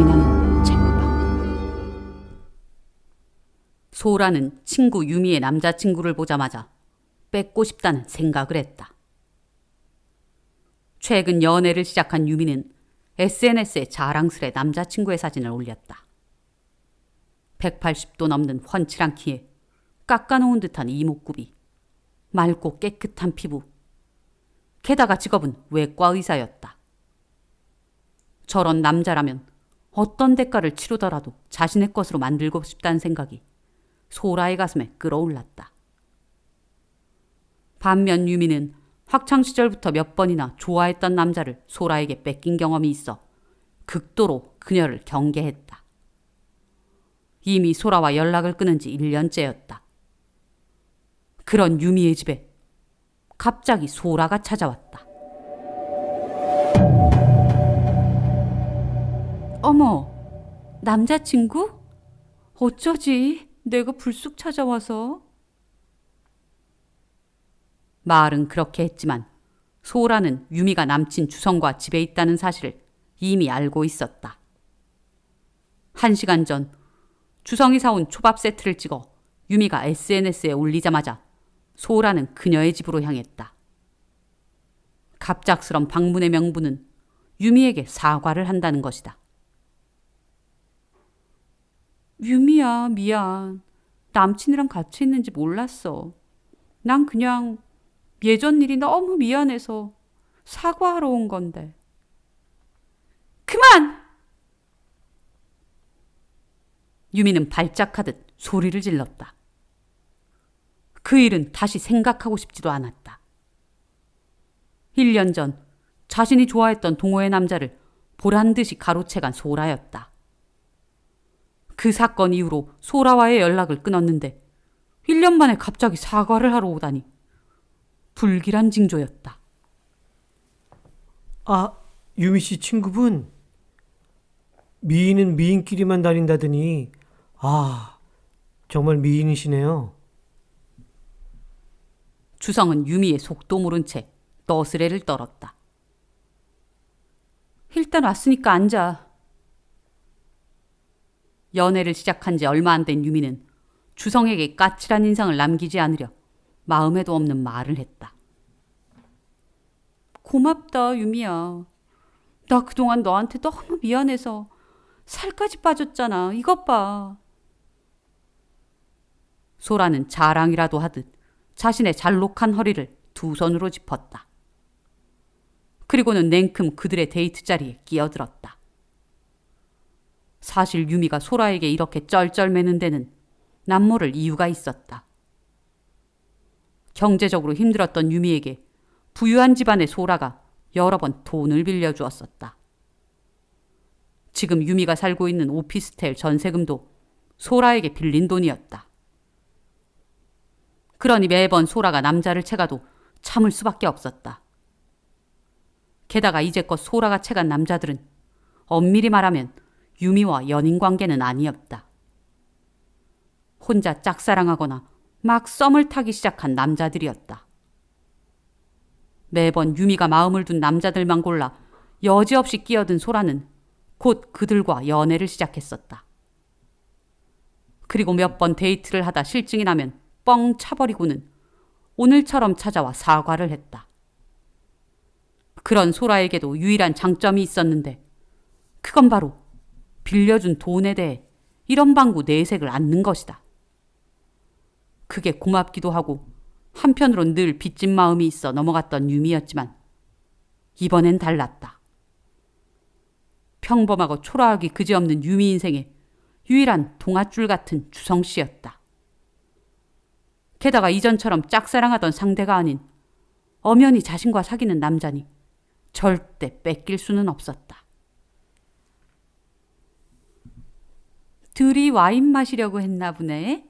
소리 나는 쟁반. 소라는 친구 유미의 남자친구를 보자마자 뺏고 싶다는 생각을 했다. 최근 연애를 시작한 유미는 SNS에 자랑스레 남자친구의 사진을 올렸다. 180도 넘는 훤칠한 키에 깎아놓은 듯한 이목구비, 맑고 깨끗한 피부, 게다가 직업은 외과 의사였다. 저런 남자라면 어떤 대가를 치르더라도 자신의 것으로 만들고 싶다는 생각이 소라의 가슴에 끌어올랐다. 반면 유미는 학창 시절부터 몇 번이나 좋아했던 남자를 소라에게 뺏긴 경험이 있어 극도로 그녀를 경계했다. 이미 소라와 연락을 끊은 지 1년째였다. 그런 유미의 집에 갑자기 소라가 찾아왔다. 어머, 남자친구? 어쩌지? 내가 불쑥 찾아와서. 말은 그렇게 했지만 소라는 유미가 남친 주성과 집에 있다는 사실을 이미 알고 있었다. 한 시간 전 주성이 사온 초밥 세트를 찍어 유미가 SNS에 올리자마자 소라는 그녀의 집으로 향했다. 갑작스런 방문의 명분은 유미에게 사과를 한다는 것이다. 유미야, 미안. 남친이랑 같이 있는지 몰랐어. 난 그냥 예전 일이 너무 미안해서 사과하러 온 건데. 그만! 유미는 발작하듯 소리를 질렀다. 그 일은 다시 생각하고 싶지도 않았다. 1년 전 자신이 좋아했던 동호회 남자를 보란 듯이 가로채간 소라였다. 그 사건 이후로 소라와의 연락을 끊었는데 1년 만에 갑자기 사과를 하러 오다니 불길한 징조였다. 아, 유미 씨 친구분? 미인은 미인끼리만 다닌다더니, 아, 정말 미인이시네요. 주성은 유미의 속도 모른 채 너스레를 떨었다. 일단 왔으니까 앉아. 연애를 시작한 지 얼마 안 된 유미는 주성에게 까칠한 인상을 남기지 않으려 마음에도 없는 말을 했다. 고맙다, 유미야. 나 그동안 너한테 너무 미안해서 살까지 빠졌잖아. 이것 봐. 소라는 자랑이라도 하듯 자신의 잘록한 허리를 두 손으로 짚었다. 그리고는 냉큼 그들의 데이트 자리에 끼어들었다. 사실 유미가 소라에게 이렇게 쩔쩔매는 데는 남모를 이유가 있었다. 경제적으로 힘들었던 유미에게 부유한 집안의 소라가 여러 번 돈을 빌려주었었다. 지금 유미가 살고 있는 오피스텔 전세금도 소라에게 빌린 돈이었다. 그러니 매번 소라가 남자를 채가도 참을 수밖에 없었다. 게다가 이제껏 소라가 채간 남자들은 엄밀히 말하면 유미와 연인 관계는 아니었다. 혼자 짝사랑하거나 막 썸을 타기 시작한 남자들이었다. 매번 유미가 마음을 둔 남자들만 골라 여지없이 끼어든 소라는 곧 그들과 연애를 시작했었다. 그리고 몇 번 데이트를 하다 실증이 나면 뻥 차버리고는 오늘처럼 찾아와 사과를 했다. 그런 소라에게도 유일한 장점이 있었는데 그건 바로 빌려준 돈에 대해 이런 방구 내색을 않는 것이다. 그게 고맙기도 하고 한편으론 늘 빚진 마음이 있어 넘어갔던 유미였지만 이번엔 달랐다. 평범하고 초라하기 그지없는 유미 인생의 유일한 동아줄 같은 주성 씨였다. 게다가 이전처럼 짝사랑하던 상대가 아닌 엄연히 자신과 사귀는 남자니 절대 뺏길 수는 없었다. 둘이 와인 마시려고 했나 보네.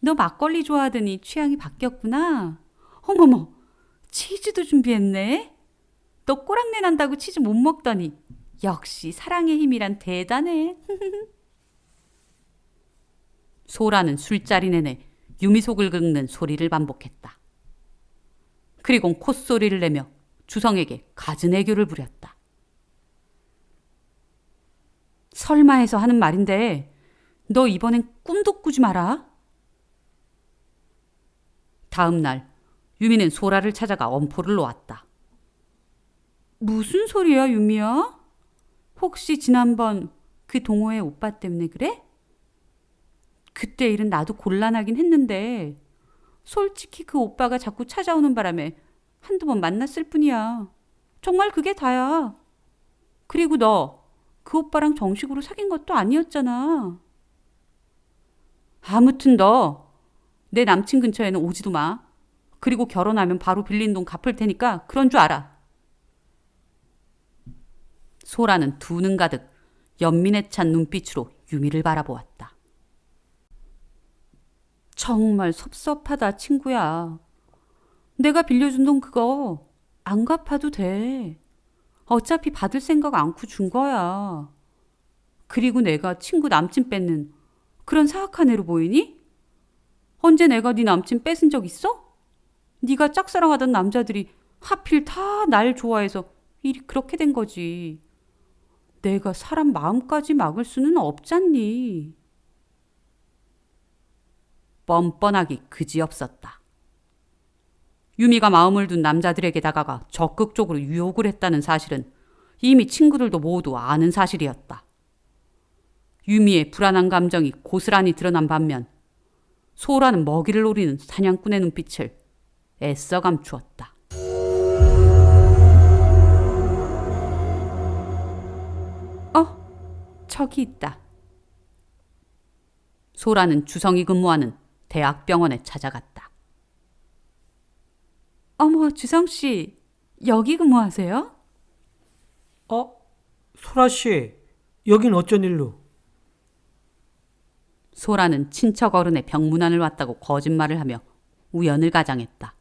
너 막걸리 좋아하더니 취향이 바뀌었구나. 어머머, 치즈도 준비했네. 너 꼬랑내 난다고 치즈 못 먹더니 역시 사랑의 힘이란 대단해. 소라는 술자리 내내 유미 속을 긁는 소리를 반복했다. 그리고 콧소리를 내며 주성에게 갖은 애교를 부렸다. 설마 해서 하는 말인데 너 이번엔 꿈도 꾸지 마라. 다음 날 유미는 소라를 찾아가 엄포를 놓았다. 무슨 소리야, 유미야? 혹시 지난번 그 동호회 오빠 때문에 그래? 그때 일은 나도 곤란하긴 했는데 솔직히 그 오빠가 자꾸 찾아오는 바람에 한두 번 만났을 뿐이야. 정말 그게 다야. 그리고 너 그 오빠랑 정식으로 사귄 것도 아니었잖아. 아무튼 너 내 남친 근처에는 오지도 마. 그리고 결혼하면 바로 빌린 돈 갚을 테니까 그런 줄 알아. 소라는 두 눈 가득 연민에 찬 눈빛으로 유미를 바라보았다. 정말 섭섭하다, 친구야. 내가 빌려준 돈 그거 안 갚아도 돼. 어차피 받을 생각 않고 준 거야. 그리고 내가 친구 남친 뺏는 그런 사악한 애로 보이니? 언제 내가 네 남친 뺏은 적 있어? 네가 짝사랑하던 남자들이 하필 다 날 좋아해서 일이 그렇게 된 거지. 내가 사람 마음까지 막을 수는 없잖니. 뻔뻔하기 그지없었다. 유미가 마음을 둔 남자들에게 다가가 적극적으로 유혹을 했다는 사실은 이미 친구들도 모두 아는 사실이었다. 유미의 불안한 감정이 고스란히 드러난 반면 소라는 먹이를 노리는 사냥꾼의 눈빛을 애써 감추었다. 어, 저기 있다. 소라는 주성이 근무하는 대학병원에 찾아갔다. 어머, 주성 씨, 여기 근무하세요? 어? 소라 씨, 여긴 어쩐 일로? 소라는 친척 어른의 병문안을 왔다고 거짓말을 하며 우연을 가장했다.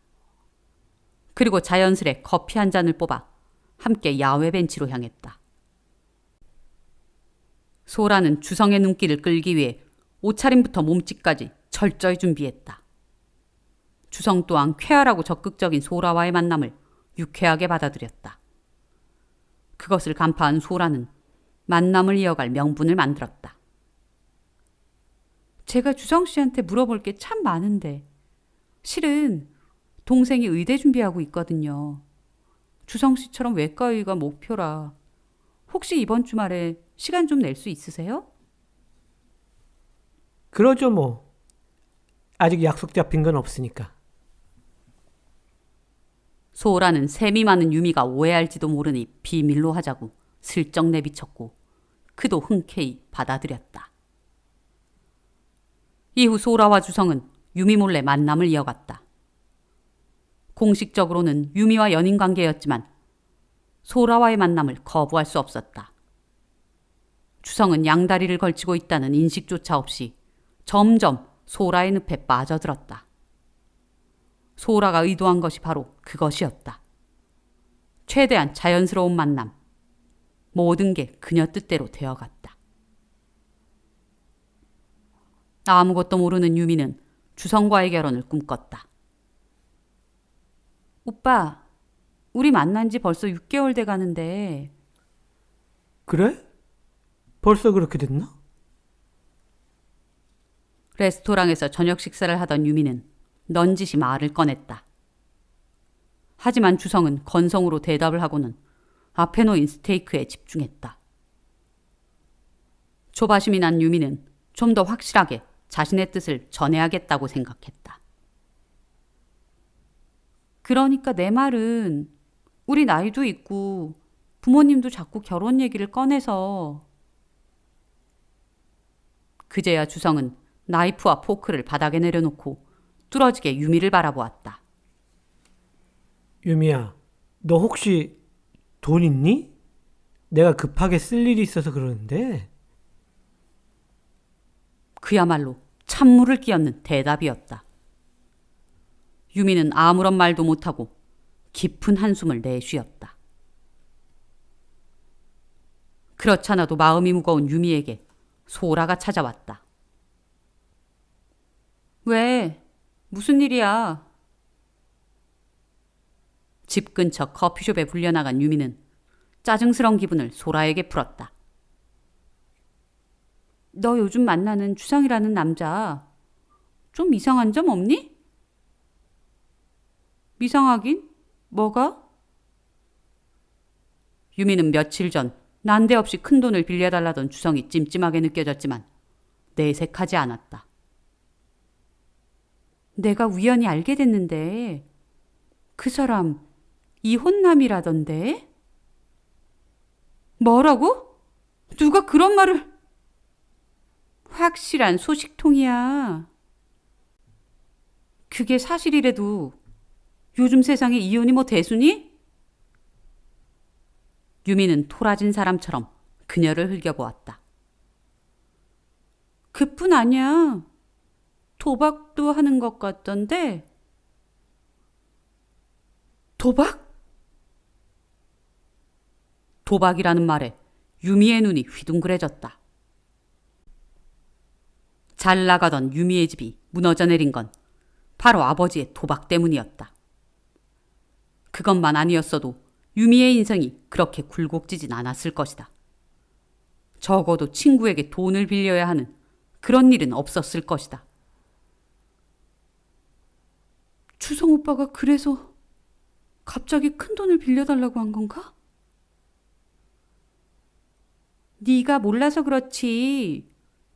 그리고 자연스레 커피 한 잔을 뽑아 함께 야외 벤치로 향했다. 소라는 주성의 눈길을 끌기 위해 옷차림부터 몸짓까지 철저히 준비했다. 주성 또한 쾌활하고 적극적인 소라와의 만남을 유쾌하게 받아들였다. 그것을 간파한 소라는 만남을 이어갈 명분을 만들었다. 제가 주성 씨한테 물어볼 게 참 많은데 실은 동생이 의대 준비하고 있거든요. 주성 씨처럼 외과 의가 목표라. 혹시 이번 주말에 시간 좀 낼 수 있으세요? 그러죠 뭐. 아직 약속 잡힌 건 없으니까. 소라는 셈이 많은 유미가 오해할지도 모르니 비밀로 하자고 슬쩍 내비쳤고 그도 흔쾌히 받아들였다. 이후 소라와 주성은 유미 몰래 만남을 이어갔다. 공식적으로는 유미와 연인 관계였지만 소라와의 만남을 거부할 수 없었다. 주성은 양다리를 걸치고 있다는 인식조차 없이 점점 소라의 늪에 빠져들었다. 소라가 의도한 것이 바로 그것이었다. 최대한 자연스러운 만남. 모든 게 그녀 뜻대로 되어갔다. 아무것도 모르는 유미는 주성과의 결혼을 꿈꿨다. 오빠, 우리 만난 지 벌써 6개월 돼 가는데 그래? 벌써 그렇게 됐나? 레스토랑에서 저녁 식사를 하던 유미는 넌지시 말을 꺼냈다. 하지만 주성은 건성으로 대답을 하고는 앞에 놓인 스테이크에 집중했다. 조바심이 난 유미는 좀 더 확실하게 자신의 뜻을 전해야겠다고 생각했다. 그러니까 내 말은 우리 나이도 있고 부모님도 자꾸 결혼 얘기를 꺼내서 그제야 주성은 나이프와 포크를 바닥에 내려놓고 뚫어지게 유미를 바라보았다. 유미야, 너 혹시 돈 있니? 내가 급하게 쓸 일이 있어서 그러는데. 그야말로 찬물을 끼얹는 대답이었다. 유미는 아무런 말도 못하고 깊은 한숨을 내쉬었다. 그렇잖아도 마음이 무거운 유미에게 소라가 찾아왔다. 왜? 무슨 일이야? 집 근처 커피숍에 불려나간 유미는 짜증스러운 기분을 소라에게 풀었다. 너 요즘 만나는 주성이라는 남자 좀 이상한 점 없니? 이상하긴? 뭐가? 유미는 며칠 전 난데없이 큰 돈을 빌려달라던 주성이 찜찜하게 느껴졌지만 내색하지 않았다. 내가 우연히 알게 됐는데 그 사람 이혼남이라던데? 뭐라고? 누가 그런 말을? 확실한 소식통이야. 그게 사실이래도 요즘 세상에 이혼이 뭐 대수니? 유미는 토라진 사람처럼 그녀를 흘겨보았다. 그뿐 아니야. 도박도 하는 것 같던데. 도박? 도박이라는 말에 유미의 눈이 휘둥그레졌다. 잘 나가던 유미의 집이 무너져 내린 건 바로 아버지의 도박 때문이었다. 그것만 아니었어도 유미의 인생이 그렇게 굴곡지진 않았을 것이다. 적어도 친구에게 돈을 빌려야 하는 그런 일은 없었을 것이다. 주성 오빠가 그래서 갑자기 큰 돈을 빌려달라고 한 건가? 네가 몰라서 그렇지.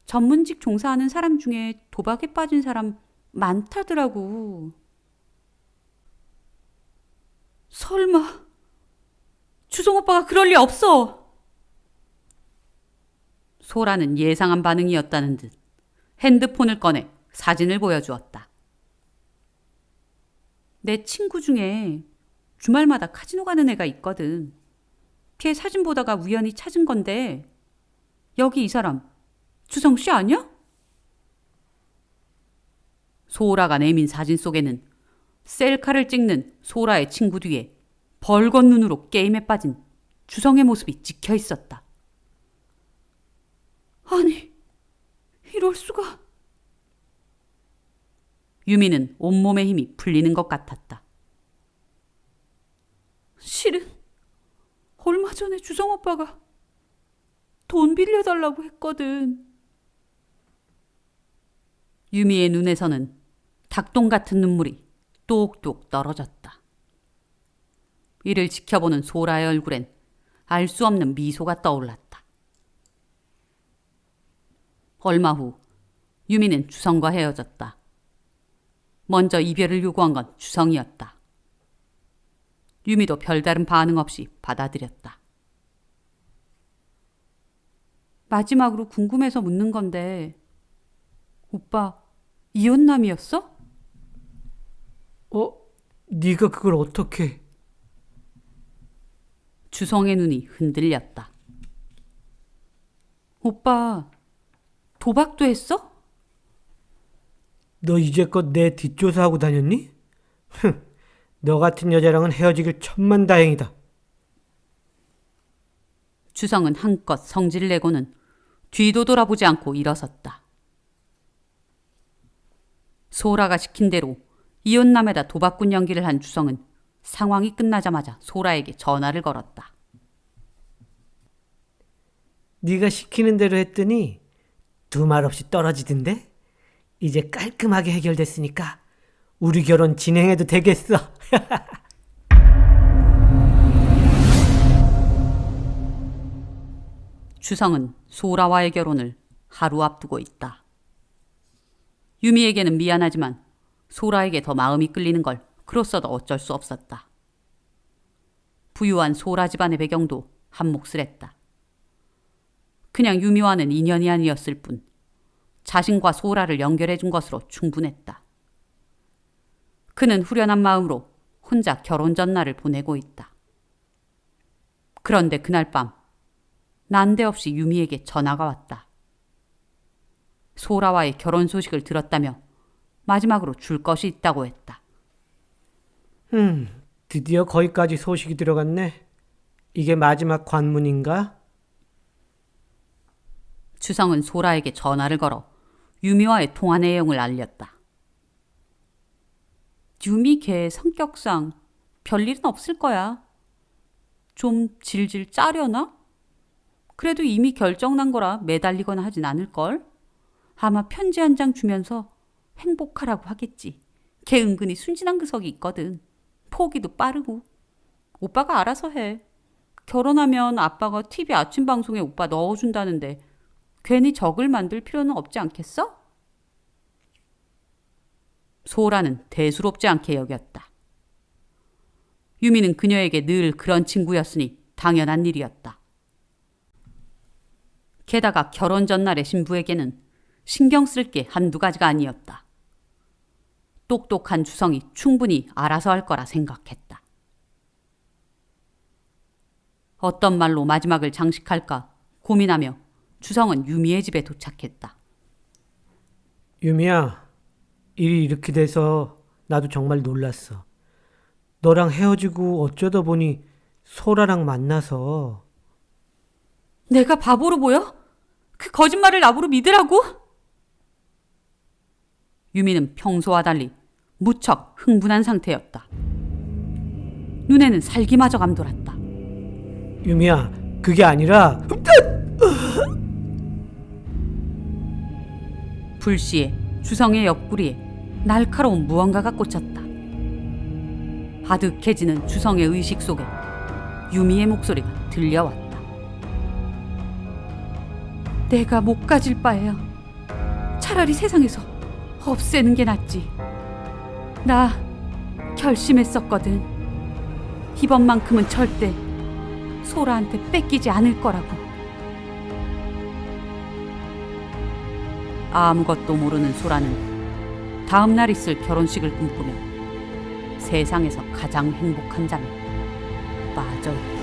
전문직 종사하는 사람 중에 도박에 빠진 사람 많다더라고. 설마 주성 오빠가 그럴 리 없어. 소라는 예상한 반응이었다는 듯 핸드폰을 꺼내 사진을 보여주었다. 내 친구 중에 주말마다 카지노 가는 애가 있거든. 걔 사진 보다가 우연히 찾은 건데 여기 이 사람 주성 씨 아니야? 소라가 내민 사진 속에는 셀카를 찍는 소라의 친구 뒤에 벌건 눈으로 게임에 빠진 주성의 모습이 찍혀 있었다. 아니, 이럴 수가. 유미는 온몸의 힘이 풀리는 것 같았다. 실은 얼마 전에 주성 오빠가 돈 빌려달라고 했거든. 유미의 눈에서는 닭똥 같은 눈물이 똑똑 떨어졌다. 이를 지켜보는 소라의 얼굴엔 알 수 없는 미소가 떠올랐다. 얼마 후 유미는 주성과 헤어졌다. 먼저 이별을 요구한 건 주성이었다. 유미도 별다른 반응 없이 받아들였다. 마지막으로 궁금해서 묻는 건데, 오빠, 이혼남이었어? 어? 네가 그걸 어떻게? 주성의 눈이 흔들렸다. 오빠, 도박도 했어? 너 이제껏 내 뒷조사하고 다녔니? 흥, 너 같은 여자랑은 헤어지길 천만 다행이다. 주성은 한껏 성질을 내고는 뒤도 돌아보지 않고 일어섰다. 소라가 시킨 대로 이혼남에다 도박꾼 연기를 한 주성은 상황이 끝나자마자 소라에게 전화를 걸었다. 네가 시키는 대로 했더니 두 말 없이 떨어지던데? 이제 깔끔하게 해결됐으니까 우리 결혼 진행해도 되겠어. 주성은 소라와의 결혼을 하루 앞두고 있다. 유미에게는 미안하지만 소라에게 더 마음이 끌리는 걸 그로써도 어쩔 수 없었다. 부유한 소라 집안의 배경도 한몫을 그냥 유미와는 인연이 아니었을 뿐 자신과 소라를 연결해 준 것으로 충분했다. 그는 후련한 마음으로 혼자 결혼 전날을 보내고 있다. 그런데 그날 밤 난데없이 유미에게 전화가 왔다. 소라와의 결혼 소식을 들었다며 마지막으로 줄 것이 있다고 했다. 음, 드디어 거기까지 소식이 들어갔네. 이게 마지막 관문인가? 주성은 소라에게 전화를 걸어 유미와의 통화 내용을 알렸다. 유미 걔 성격상 별일은 없을 거야. 좀 질질 짜려나? 그래도 이미 결정난 거라 매달리거나 하진 않을걸? 아마 편지 한 장 주면서 행복하라고 하겠지. 걔 은근히 순진한 그석이 있거든. 포기도 빠르고. 오빠가 알아서 해. 결혼하면 아빠가 TV 아침 방송에 오빠 넣어준다는데 괜히 적을 만들 필요는 없지 않겠어? 소라는 대수롭지 않게 여겼다. 유미는 그녀에게 늘 그런 친구였으니 당연한 일이었다. 게다가 결혼 전날의 신부에게는 신경 쓸 게 한두 가지가 아니었다. 똑똑한 주성이 충분히 알아서 할 거라 생각했다. 어떤 말로 마지막을 장식할까 고민하며 주성은 유미의 집에 도착했다. 유미야, 일이 이렇게 돼서 나도 정말 놀랐어. 너랑 헤어지고 어쩌다 보니 소라랑 만나서 내가 바보로 보여? 그 거짓말을 나보러 믿으라고? 유미는 평소와 달리 무척 흥분한 상태였다. 눈에는 살기마저 감돌았다. 유미야, 그게 아니라 불시에 주성의 옆구리에 날카로운 무언가가 꽂혔다. 아득해지는 주성의 의식 속에 유미의 목소리가 들려왔다. 내가 못 가질 바에야 차라리 세상에서 없애는 게 낫지. 나 결심했었거든. 이번만큼은 절대 소라한테 뺏기지 않을 거라고. 아무것도 모르는 소라는 다음 날 있을 결혼식을 꿈꾸며 세상에서 가장 행복한 잠에 빠져.